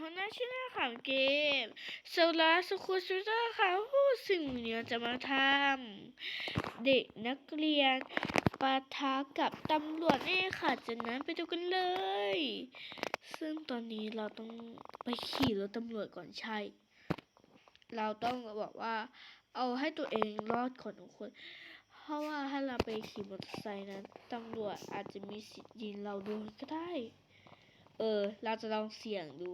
หัวหน้าชื่อหน้าข่าวเกมโซลาสคูชูเตอร์ค่ะผู้สิ่งเนี้ยจะมาทำเด็กนักเรียนปะทะกับตำรวจนี่ค่ะจากนั้นไปดูกันเลย ซึ่งตอนนี้เราต้องไปขี่รถตำรวจก่อนใช่ เราต้องบอกว่า เอาให้ตัวเองรอดก่อนทุกคน เพราะว่าถ้าเราไปขี่มอเตอร์ไซค์นั้นตำรวจอาจจะมีสิทธิ์ยิงเราโดนก็ได้ เออ เราจะลองเสี่ยงดู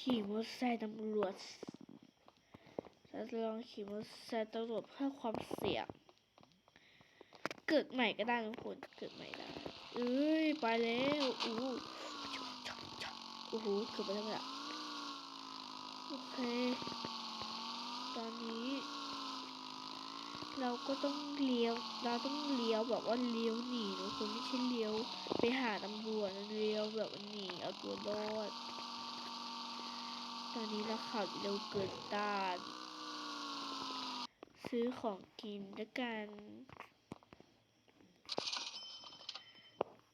ขี่มอเตอร์ไซค์ตำรวจเราจะลองขี่มอเตอร์ไซค์ตำรวจเพื่อความเสี่ยง เกิดใหม่ก็ได้ทุกคน เกิดใหม่ได้ เอ้ย ไปแล้วอู้โอ้โหเกือบไปแล้วอะโอเค ตอนนี้ เราก็ต้องเลี้ยว เราต้องเลี้ยวแบบว่าเลี้ยวหนีนะคุณไม่ใช่เลี้ยว ไปหาตำรวจเลี้ยวแบบหนีเอาตัวรอด อนนี้เราขับเร็วเกินต้าน ซื้อของกินแล้วกัน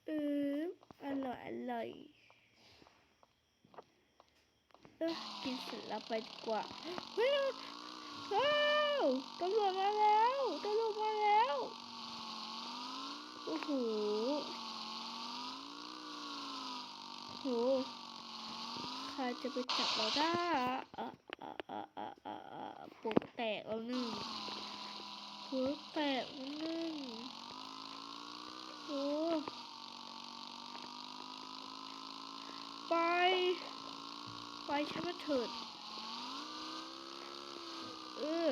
เอออร่อยอร่อยเออกินเสร็จแล้วไปดีกว่าว้าวตำรวจมาแล้วตำรวจมาแล้ว โอ้โหโอ้โหใคร จะไปจับเราได้อะอะอะอะอะอะอะปกแตกแล้วหนึ่งปกแตกแล้วหนึ่งโอ้ไปไปฉันมาเถิดเออ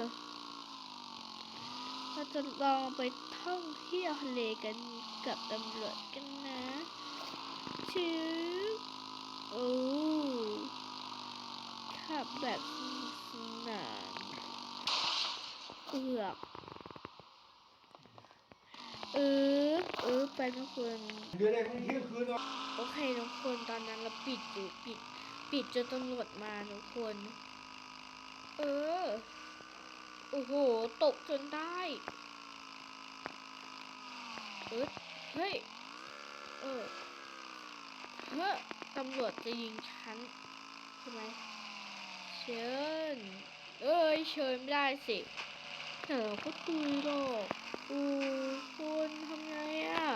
เราจะลองไปท่องเที่ยวทะเลกันกับตำรวจกันนะชื่อโอ้ ขับแบบสนุกสนานเอือกเออเออไปทุกคนเดือนแรกของเที่ยงคืนเนาะโอเคทุกคนตอนนั้นเราปิดอยู่ปิด ปิดจนตำรวจมาทุกคน เออ โอ้โห ตกจนได้ เออเฮ้ย เออเฮ้ยตำรวจจะยิงฉันใช่ไหม เชิญ เอ้ยเชิญไม่ได้สิเดี๋ยวเราก็ตุยหรอกโอ้คุณทำไงอะ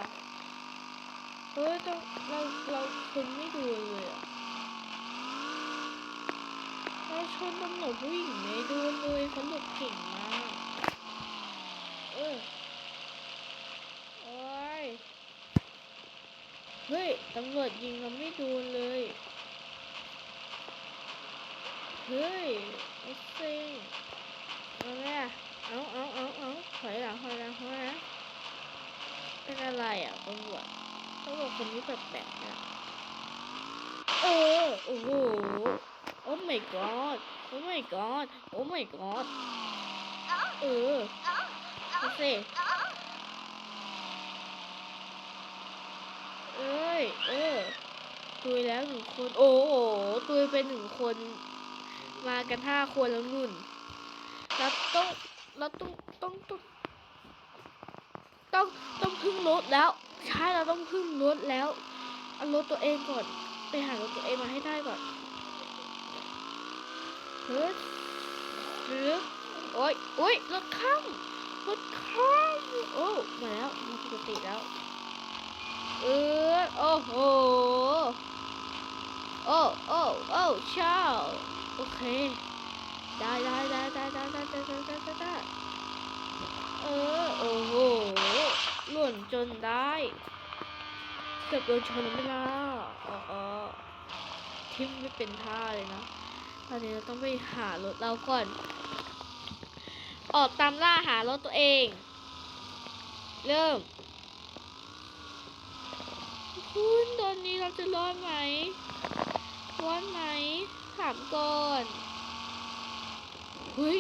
เฮ้ยต้องเราเราคนไม่ดูเลยอะเราชนตำรวจผู้หญิงไม่ดูเลยเขาหลบเก่งมากเออโอ้ยเฮ้ยตำรวจยิงเราไม่ดูเลย เฮ้ยไอ้เซ็งเอาไงอะเอาเอาเอาเอาถอยหลังถอยหลังถอยหลังเป็นอะไรอะตำรวจตำรวจคนนี้แปลกๆนะเออโอ้โหโอ้ my god โอ้ my god โอ้ my god เออดูสิเอ้ยเออตุยแล้วหนึ่งคน โอ้โหตุยเป็นหนึ่งคน มากันห้าคนแล้วนุ่นแล้วต้องแล้วต้องต้องต้องต้องต้องพึ่งรถแล้ว ใช่เราต้องพึ่งรถแล้วเอารถตัวเองก่อน ไปหารถตัวเองมาให้ได้ก่อนเฮ้ยหรือโอ้ยโอ้ยรถข้ามรถข้ามโอ้มาแล้วมาปกติแล้วเออโอ้โหโอ้โอ้โอ้เช้า โอเค ได้ได้ได้ได้ได้ได้ได้ได้ได้ได้เออ โอ้โหหล่นจนได้เกือบโดนชนไม่ล่ะอ๋ออ๋อทิมไม่เป็นท่าเลยนะ ตอนนี้เราต้องไปหารถเราก่อน ออกตามล่าหารถตัวเอง เริ่มคุณตอนนี้เราจะรอดไหมรอดไหม ถามก่อนเฮ้ย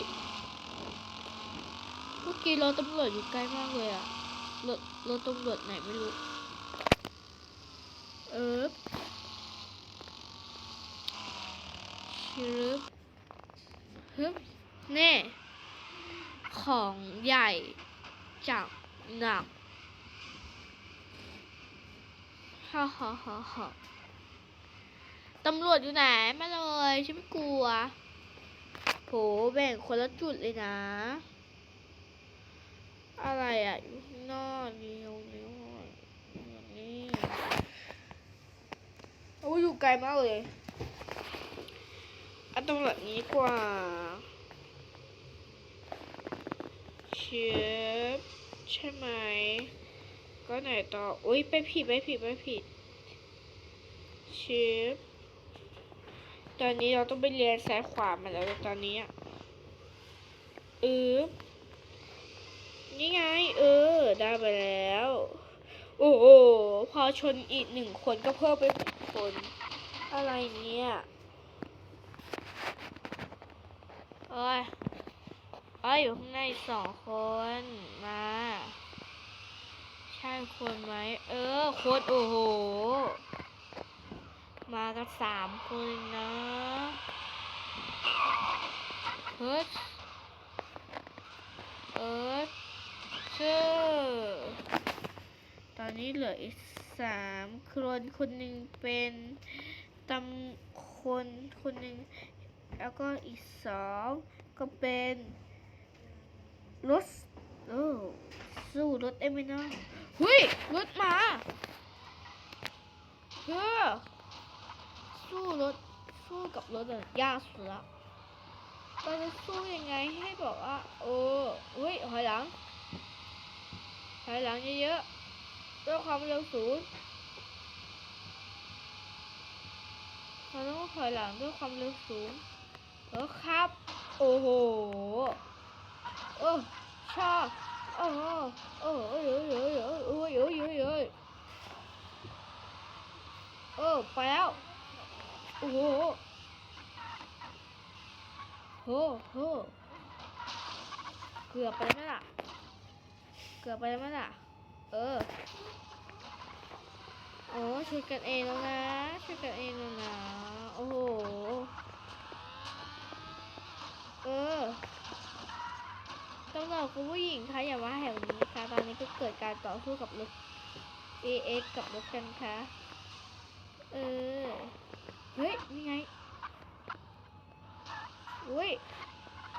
เมื่อกี้รถตำรวจอยู่ใกล้มากเลยอะรถรถตำรวจไหนไม่รู้ เออชึบฮึบแน่ของใหญ่จับหนักฮ่าฮ่าฮ่าฮ่า ตำรวจอยู่ไหนมาเลยฉันไม่กลัวโหแบ่งคนละจุดเลยนะ อะไรอะอยู่ข้างนอกนี่ตรงนี้อย่างนี้โอ้อยู่ไกลมากเลยเอาตรงแบบนี้กว่าเชฟใช่ไหม ก็ไหนต่อ อุ้ยไปผิดไปผิดไปผิดเชฟ ตอนนี้เราต้องไปเรียนซ้ายขวามาแล้วตอนนี้ออนี่ไง เออ ได้ไปแล้ว โอ้โห พอชนอีกหนึ่งคนก็เพิ่มไปคน อะไรเนี่ยโอ้ยโอ้ยอยู่ข้างในสองคน มา ใช่คนไหม เออ คน โอ้โห มากันสามคนนะเฮ้ยเอิร์ธเชอร์ตอนนี้เหลืออีกสามคนคนหนึ่งเป็นตำคนคนหนึ่งแล้วก็อีกสองก็เป็นรถโอ้สู้รถได้ไหมเนาะเฮ้ยรถมาเฮ้อ สู้รถสู้กับรถอะยากสุดละเราจะสู้ยังไงให้บอกว่าโอ้เฮ้ยถอยหลังถอยหลังเยอะๆด้วยความเร็วสูงเราต้องถอยหลังด้วยความเร็วสูงเออครับ โอ้โหโอ้ชอบโอ้โหโอ้โหโอ้ยโอ้ยโอ้ยโอ้ยโอ้ยโอ้ยโอ้ยโอ้ไปแล้วโอ้โหโหโหเกือบไปแล้วไหมล่ะ เกือบไปแล้วไหมล่ะ เออ โอ้ช่วยกันเองแล้วนะช่วยกันเองแล้วนะ โอ้โห เออต้องบอกคุณผู้หญิงคะอย่ามาแถวนี้ค่ะ ตอนนี้ก็เกิดการต่อสู้กับรถ AX กับรถกันค่ะ เออ เฮ้ยนี่ไงอุ้ย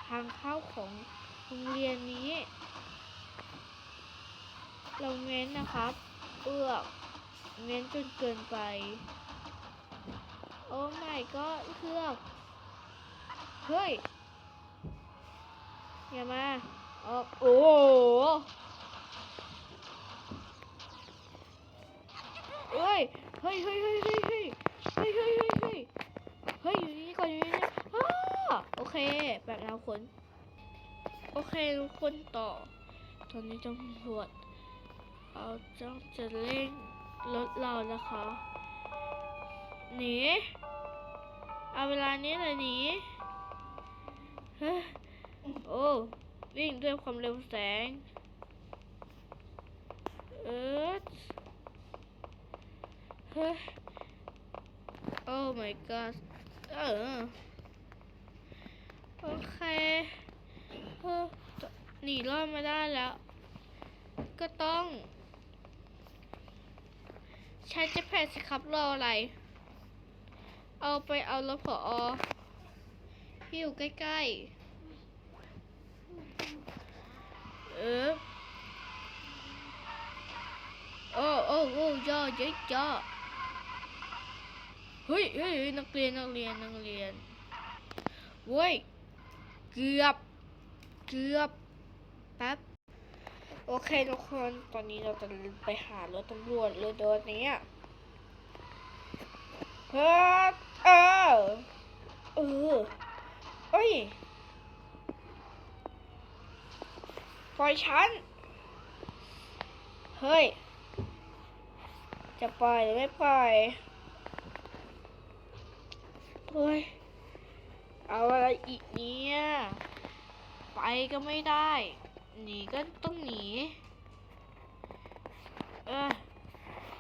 ทางเข้าของโรงเรียนนี้ เราเม้นนะครับ เอือกเม้นจนเกินไป โอ้ไม่ก็เพือกเฮ้ย อย่ามาออกโอ้โหเฮ้ย เฮ้ยเฮ้ยเฮ้ยเฮ้ยเฮ้ยเฮ้ย ฮ้ยเฮ้ยอยู่นี่ก่อนอยู่นี่อ้าโอเคแบบเราคน โอเคทุกคนต่อ ตอนนี้ตำรวจเอาจ้องจะเร่งรถเรานะคะหนีเอาเวลานี้เลยหนีเฮ้ยโอ้วิ่งด้วยความเร็วแสง เออเฮ้ยโอ้ my god เออ โอเคเออหนีรอดมาได้แล้ว ก็ต้อง ใช้เจ็ตแพดสิครับรออะไร เอาไปเอารถผออที่อยู่ใกล้ ๆ เออ โอ้โอ้โอ้ย่อเยอะย่อ เฮ้ยเฮ้ยนักเรียนนักเรียนนักเรียนเว้ยเกือบเกือบแป๊บโอเคทุกคนตอนนี้เราจะไปหารถตำรวจเลยโดนนี้เฮ้ยเออเออเอ้ยปล่อยฉัน เฮ้ย จะปล่อยหรือไม่ปล่อย ฮ้ย เอาอะไรอีกเนี่ย ไปก็ไม่ได้ หนีก็ต้องหนี เออ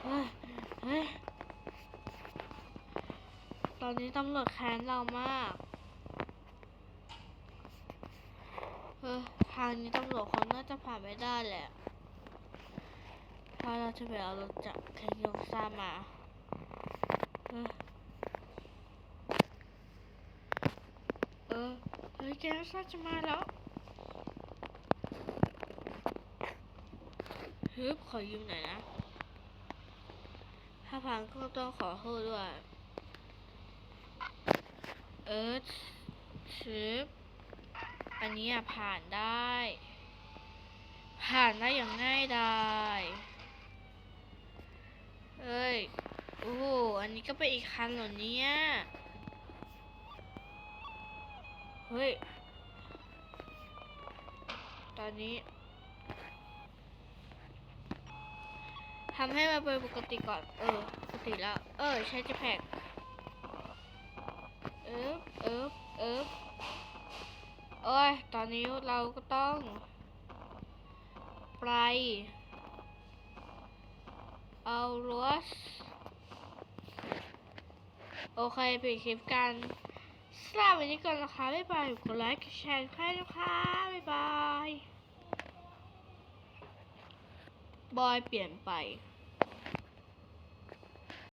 เออเฮ้ย ตอนนี้ตำรวจแค้นเรามากเออทางนี้ตำรวจเขาน่าจะผ่านไม่ได้แหละเพราเราจะไปเอารถจากแคนยองซ่ามาเออ แกนซ่าจะมาแล้วฮึบขอยืมหน่อยนะ ถ้าพังก็ต้องขอโทษด้วย เอิร์ธชึบอันนี้ผ่านได้ ผ่านได้อย่างง่ายดายเอ้ย โอ้โหอันนี้ก็เป็นอีกคันเหรอเนี่ย เฮ้ย ตอนนี้ทำให้มันเป็นปกติก่อน เออ ปกติแล้ว เออ ใช้จะแพ็กเอิบเอิบเอิบโอ้ย ตอนนี้เราก็ต้อง ไป เอารถโอเคปิดคลิปกัน สำหรับวันนี้ก่อนนะคะ บ๊ายบายกดไลค์กดแชร์ให้นะคะ บ๊ายบาย บอยเปลี่ยนไป